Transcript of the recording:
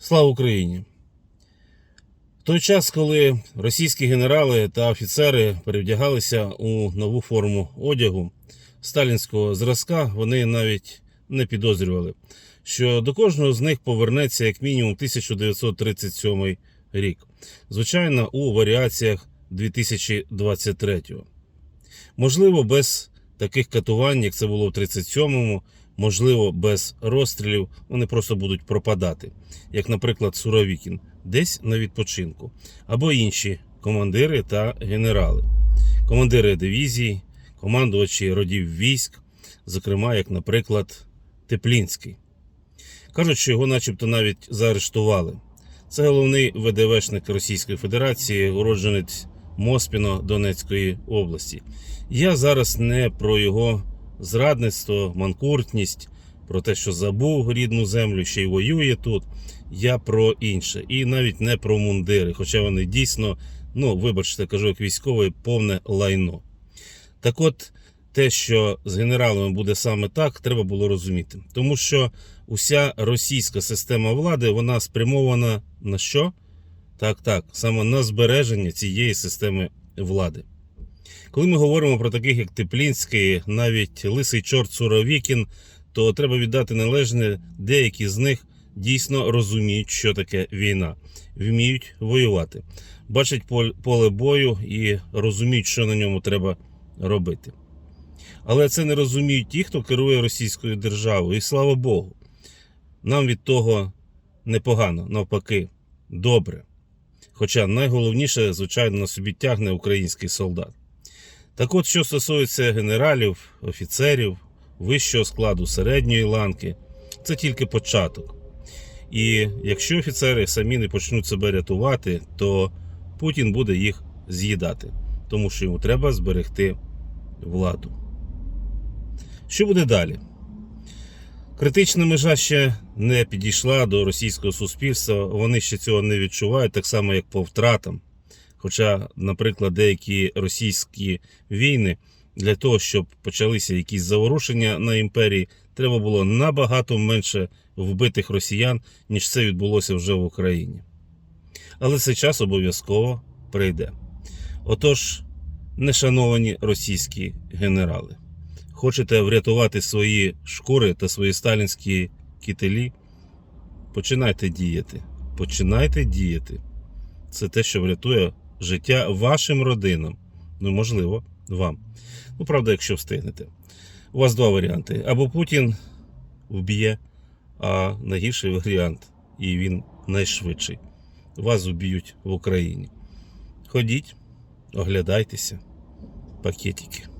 Слава Україні! В той час, коли російські генерали та офіцери перевдягалися у нову форму одягу сталінського зразка, вони навіть не підозрювали, що до кожного з них повернеться як мінімум 1937 рік. Звичайно, у варіаціях 2023-го. Можливо, без таких катувань, як це було в 37-му, можливо, без розстрілів, вони просто будуть пропадати, як, наприклад, Суровікін, десь на відпочинку, або інші командири та генерали, командири дивізій, командувачі родів військ, зокрема, як, наприклад, Теплінський. Кажуть, що його начебто навіть заарештували. Це головний ВДВшник Російської Федерації, уродженець Моспіно Донецької області. Я зараз не про його зрадництво, манкуртність, про те, що забув рідну землю, ще й воює тут. Я про інше. І навіть не про мундири, хоча вони дійсно, ну, вибачте, кажу, як військовий, повне лайно. Так от, те, що з генералами буде саме так, треба було розуміти. Тому що уся російська система влади вона спрямована на що? Так, так, саме на збереження цієї системи влади. Коли ми говоримо про таких, як Теплінський, навіть лисий чорт Суровікін, то треба віддати належне, деякі з них дійсно розуміють, що таке війна, вміють воювати, бачать поле бою і розуміють, що на ньому треба робити. Але це не розуміють ті, хто керує Російською державою, і слава Богу. Нам від того непогано, навпаки, добре. Хоча найголовніше, звичайно, на собі тягне український солдат. Так от, що стосується генералів, офіцерів, вищого складу, середньої ланки, це тільки початок. І якщо офіцери самі не почнуть себе рятувати, то Путін буде їх з'їдати, тому що йому треба зберегти владу. Що буде далі? Критична межа ще не підійшла до російського суспільства. Вони ще цього не відчувають, так само як по втратам. Хоча, наприклад, деякі російські війни для того, щоб почалися якісь заворушення на імперії, треба було набагато менше вбитих росіян, ніж це відбулося вже в Україні. Але цей час обов'язково прийде. Отож, нешановані російські генерали. Хочете врятувати свої шкури та свої сталінські кітелі? Починайте діяти. Починайте діяти. Це те, що врятує життя вашим родинам. Ну, можливо, вам. Ну, правда, якщо встигнете. У вас два варіанти. Або Путін вб'є, а найгірший варіант, і він найшвидший. Вас вб'ють в Україні. Ходіть, оглядайтеся, пакетики.